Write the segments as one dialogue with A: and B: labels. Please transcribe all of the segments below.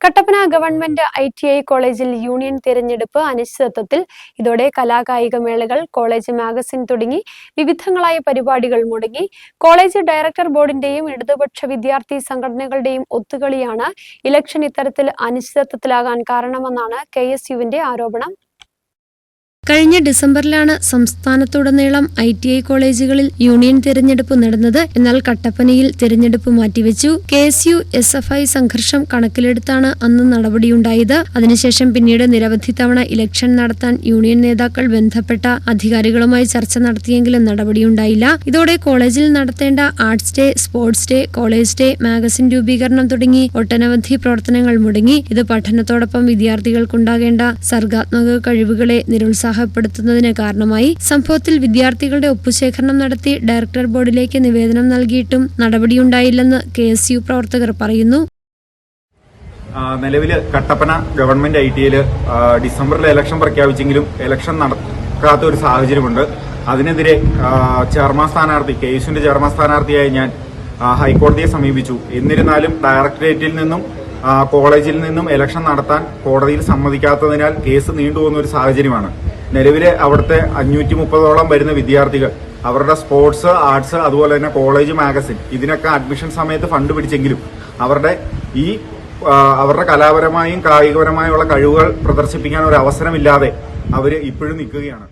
A: Kattappana government I T I കോളേജിൽ union തിരഞ്ഞെടുപ്പ് അനിശ്ചിതത്വത്തിൽ. ഇതോടെ കലാകായിക മേളകൾ കോളേജ് മാഗസിൻ തുടങ്ങി വിവിധങ്ങളായ പരിപാടികൾ മുടങ്ങി. കോളേജ് ഡയറക്ടർ ബോർഡിന്റെയും ഇടതുപക്ഷ വിദ്യാർത്ഥി സംഘടനകളുടെയും ഒത്തുകളിയാണ് ഇലക്ഷൻ ഇത്തരത്തിൽ അനിശ്ചിതത്വത്തിലാകാൻ കാരണമെന്നാണ് കെ ആരോപണം.
B: കഴിഞ്ഞ ഡിസംബറിലാണ് സംസ്ഥാനത്തുടനീളം ഐ ടി ഐ കോളേജുകളിൽ യൂണിയൻ തിരഞ്ഞെടുപ്പ് നടന്നത്. എന്നാൽ കട്ടപ്പനയിൽ തിരഞ്ഞെടുപ്പ് മാറ്റിവെച്ചു. K S U S F I സംഘർഷം കണക്കിലെടുത്താണ് അന്ന് നടപടിയുണ്ടായത്. അതിനുശേഷം പിന്നീട് നിരവധി തവണ ഇലക്ഷൻ നടത്താൻ യൂണിയൻ നേതാക്കൾ ബന്ധപ്പെട്ട അധികാരികളുമായി ചർച്ച നടത്തിയെങ്കിലും നടപടിയുണ്ടായില്ല. ഇതോടെ കോളേജിൽ നടത്തേണ്ട arts day sports day college day magazine രൂപീകരണം തുടങ്ങി ഒട്ടനവധി പ്രവർത്തനങ്ങൾ മുടങ്ങി. ഇത് പഠനത്തോടൊപ്പം വിദ്യാർത്ഥികൾക്കുണ്ടാകേണ്ട സർഗാത്മക കഴിവുകളെ നിരുത്സാഹ നിരുത്സാഹപ്പെടുത്തുന്നതിന് കാരണമായി സംഭവത്തിൽ വിദ്യാർത്ഥികളുടെ ഒപ്പുശേഖരണം നടത്തി ഡയറക്ടർ ബോർഡിലേക്ക് നിവേദനം നൽകിയിട്ടും നടപടിയുണ്ടായില്ലെന്ന് കെ എസ് യു പ്രവർത്തകർ പറയുന്നു.
C: നിലവിൽ കട്ടപ്പന ഗവൺമെന്റ് ഐ ടിയിൽ ഡിസംബറിൽ ഇലക്ഷൻ പ്രഖ്യാപിച്ചെങ്കിലും ഇലക്ഷൻ നടക്കാത്ത ഒരു സാഹചര്യമുണ്ട്. അതിനെതിരെ ചെയർമാൻ സ്ഥാനാർത്ഥി കെ യുസിന്റെ ചെയർമാൻ സ്ഥാനാർത്ഥിയായി ഞാൻ ഹൈക്കോടതിയെ സമീപിച്ചു. എന്നിരുന്നാലും ഡയറക്ടറേറ്റിൽ നിന്നും കോളേജിൽ നിന്നും ഇലക്ഷൻ നടത്താൻ കോടതിയിൽ സമ്മതിക്കാത്തതിനാൽ കേസ് നീണ്ടുപോകുന്ന ഒരു സാഹചര്യമാണ്. നിലവിലെ അവിടുത്തെ അഞ്ഞൂറ്റി മുപ്പതോളം വരുന്ന വിദ്യാർത്ഥികൾ അവരുടെ സ്പോർട്സ് ആർട്സ് അതുപോലെ തന്നെ കോളേജ് മാഗസിൻ ഇതിനൊക്കെ അഡ്മിഷൻ സമയത്ത് ഫണ്ട് പിടിച്ചെങ്കിലും അവരുടെ ഈ അവരുടെ കലാപരമായും കായികപരമായുള്ള കഴിവുകൾ പ്രദർശിപ്പിക്കാൻ ഒരു അവസരമില്ലാതെ അവർ ഇപ്പോഴും നിൽക്കുകയാണ്.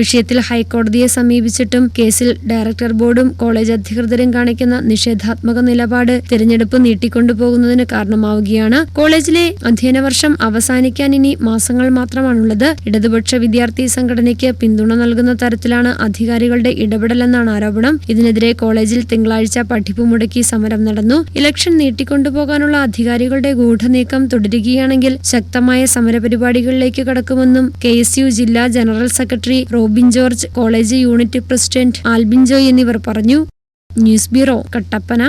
B: വിഷയത്തിൽ ഹൈക്കോടതിയെ സമീപിച്ചിട്ടും കേസിൽ ഡയറക്ടർ ബോർഡും കോളേജ് അധികൃതരും കാണിക്കുന്ന നിഷേധാത്മക നിലപാട് തിരഞ്ഞെടുപ്പ് നീട്ടിക്കൊണ്ടുപോകുന്നതിന് കാരണമാവുകയാണ്. കോളേജിലെ അധ്യയന വർഷം അവസാനിക്കാൻ ഇനി മാസങ്ങൾ മാത്രമാണുള്ളത്. ഇടതുപക്ഷ വിദ്യാർത്ഥി സംഘടനയ്ക്ക് പിന്തുണ നൽകുന്ന തരത്തിലാണ് അധികാരികളുടെ ഇടപെടലെന്നാണ് ആരോപണം. ഇതിനെതിരെ കോളേജിൽ തിങ്കളാഴ്ച പഠിപ്പ് മുടക്കി സമരം നടന്നു. ഇലക്ഷൻ നീട്ടിക്കൊണ്ടുപോകാനുള്ള അധികാരികളുടെ ഗൂഢനീക്കം തുടരുകയാണെങ്കിൽ ശക്തമായ സമരപരിപാടികളിലേക്ക് കടക്കുമെന്നും കെ ജില്ലാ general secretary Robin George college unit president Albin Joy എന്നിവർ പറഞ്ഞു. News bureau Kattappana.